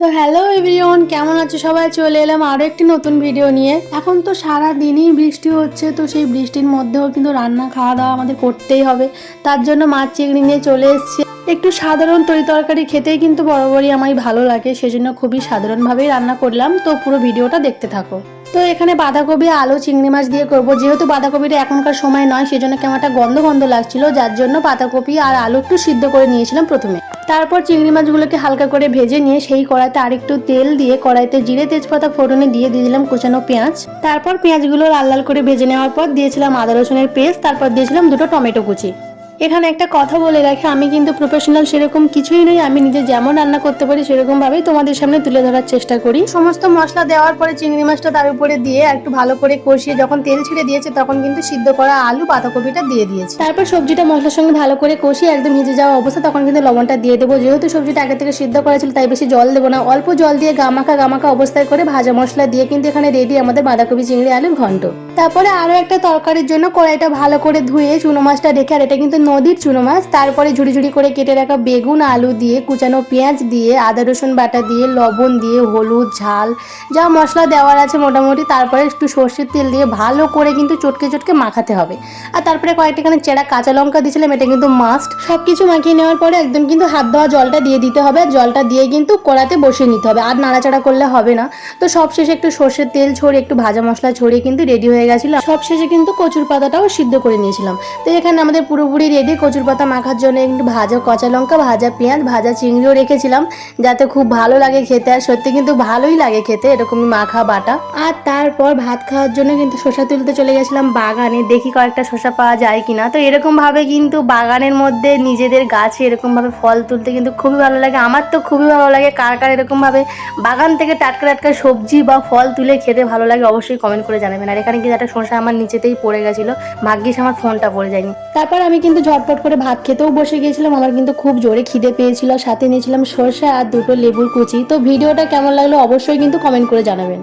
তো hello everyone কেমন আছে? সবাই চলে এলাম আরও একটি নতুন ভিডিও নিয়ে। এখন তো সারা দিনই বৃষ্টি হচ্ছে, তো সেই বৃষ্টির মধ্যেও কিন্তু রান্না খাওয়া দাওয়া আমাদের করতেই হবে। তার জন্য মাছ চিংড়ি নিয়ে চলে এসেছি। একটু সাধারণ তরি তরকারি খেতেই কিন্তু বরাবরই আমায় ভালো লাগে, সেজন্য খুবই সাধারণভাবেই রান্না করলাম। তো পুরো ভিডিওটা দেখতে থাকো। তো এখানে বাঁধাকপি, আলু, চিংড়ি মাছ দিয়ে করব। যেহেতু বাঁধাকপিটা এখনকার সময় নয়, সেজন্য কেমন একটা গন্ধ গন্ধ লাগছিল, যার জন্য বাঁধাকপি আর আলু একটু সিদ্ধ করে নিয়েছিলাম প্রথমে। তারপর চিংড়ি মাছগুলোকে হালকা করে ভেজে নিয়ে সেই কড়াইতে আরেকটু তেল দিয়ে কড়াইতে জিরে, তেজপাতা, ফোড়নে দিয়ে দিয়ে দিলাম কুচানো পেঁয়াজ। তারপর পেঁয়াজগুলো লাল লাল করে ভেজে নেওয়ার পর দিয়েছিলাম আদা রসুনের পেস্ট, তারপর দিয়েছিলাম দুটো টমেটো কুচি। এখানে একটা কথা বলে রাখি, আমি কিন্তু প্রফেশনাল সেরকম কিছুই নই, আমি নিজে যেমন রান্না করতে পারি সেরকম ভাবেই তোমাদের সামনে তুলে ধরার চেষ্টা করি। সমস্ত মশলা দেওয়ার পরে চিংড়ি মাছটা তার উপরে দিয়ে একটু ভালো করে কষিয়ে যখন তেল ছেড়ে দিয়েছে তখন কিন্তু সিদ্ধ করা আলু, বাঁধাকপিটা দিয়ে দিয়েছি। তারপর সবজিটা মশলার সঙ্গে ভালো করে কষিয়ে একদম ভিজে যাওয়া অবস্থা তখন কিন্তু লবণটা দিয়ে দেবো। যেহেতু সবজিটা আগে থেকে সিদ্ধ করা ছিল, তাই বেশি জল দেবো না। অল্প জল দিয়ে গামাখা গামাখা অবস্থায় করে ভাজা মশলা দিয়ে কিন্তু এখানে রেডি আমাদের বাঁধাকপি, চিংড়ি, আলুর ঘন্ট। তারপরে আরও একটা তরকারির জন্য কড়াইটা ভালো করে ধুয়ে চুনো মাছটা রেখে, আর এটা কিন্তু নদীর চুনো মাছ, তারপরে ঝুড়ি ঝুড়ি করে কেটে রাখা বেগুন, আলু দিয়ে, কুচানো পেঁয়াজ দিয়ে, আদা, রসুন বাটা দিয়ে, লবণ দিয়ে, হলুদ, ঝাল, যা মশলা দেওয়ার আছে মোটামুটি, তারপরে একটু সর্ষের তেল দিয়ে ভালো করে কিন্তু চটকে চটকে মাখাতে হবে। আর তারপরে কয়েকটাখানে চেরা কাঁচা লঙ্কা দিয়েছিলাম, এটা কিন্তু মাস্ট সব কিছু মাখিয়ে নেওয়ার পরে একদম কিন্তু হাত দেওয়া জলটা দিয়ে দিতে হবে, আর জলটা দিয়ে কিন্তু কড়াতে বসিয়ে নিতে হবে, আর নাড়াচাড়া করলে হবে না। তো সব শেষে একটু সর্ষের তেল ছড়িয়ে একটু ভাজা মশলা ছড়িয়ে কিন্তু রেডি হয়ে গেছিল সব শেষে কিন্তু কচুর পাতাটাও সিদ্ধ করে নিয়েছিলাম। তো এখানে আমাদের পুরোপুরি রেডি কচুর পাতা মাখার জন্য একটু ভাজা কাঁচা লঙ্কা, ভাজা পেঁয়াজ, ভাজা চিংড়িও রেখেছিলাম। যাতে খুব ভালো লাগে খেতে আর সত্যি কিন্তু ভালোই লাগে খেতে এরকমই মাখা বাটা। আর তারপর ভাত খাওয়ার জন্য কিন্তু শসা তুলতে চলে গেছিলাম বাগানে। দেখি কয়েকটা শসা পাওয়া যায় কিনা। তো এরকম ভাবে কিন্তু বাগানের মধ্যে নিজেদের গাছে এরকম ভাবে ফল তুলতে কিন্তু খুবই ভালো লাগে। আমার তো খুবই ভালো লাগে। কার কার এরকম ভাবে বাগান থেকে টাটকা টাটকা সবজি বা ফল তুলে খেতে ভালো লাগে অবশ্যই কমেন্ট করে জানাবেন। আর এখানে একটা শসা আমার নিচেতেই পড়ে গেছিল। ভাগ্যিস আমার ফোনটা পড়ে যায়নি। তারপর আমি কিন্তু ঝটপট করে ভাত খেতেও বসে গিয়েছিলাম। আমার কিন্তু খুব জোরে খিদে পেয়েছিল। সাথে নিয়েছিলাম সর্ষে আর দুটো লেবুর কুচি। তো ভিডিওটা কেমন লাগল অবশ্যই কিন্তু কমেন্ট করে জানাবেন।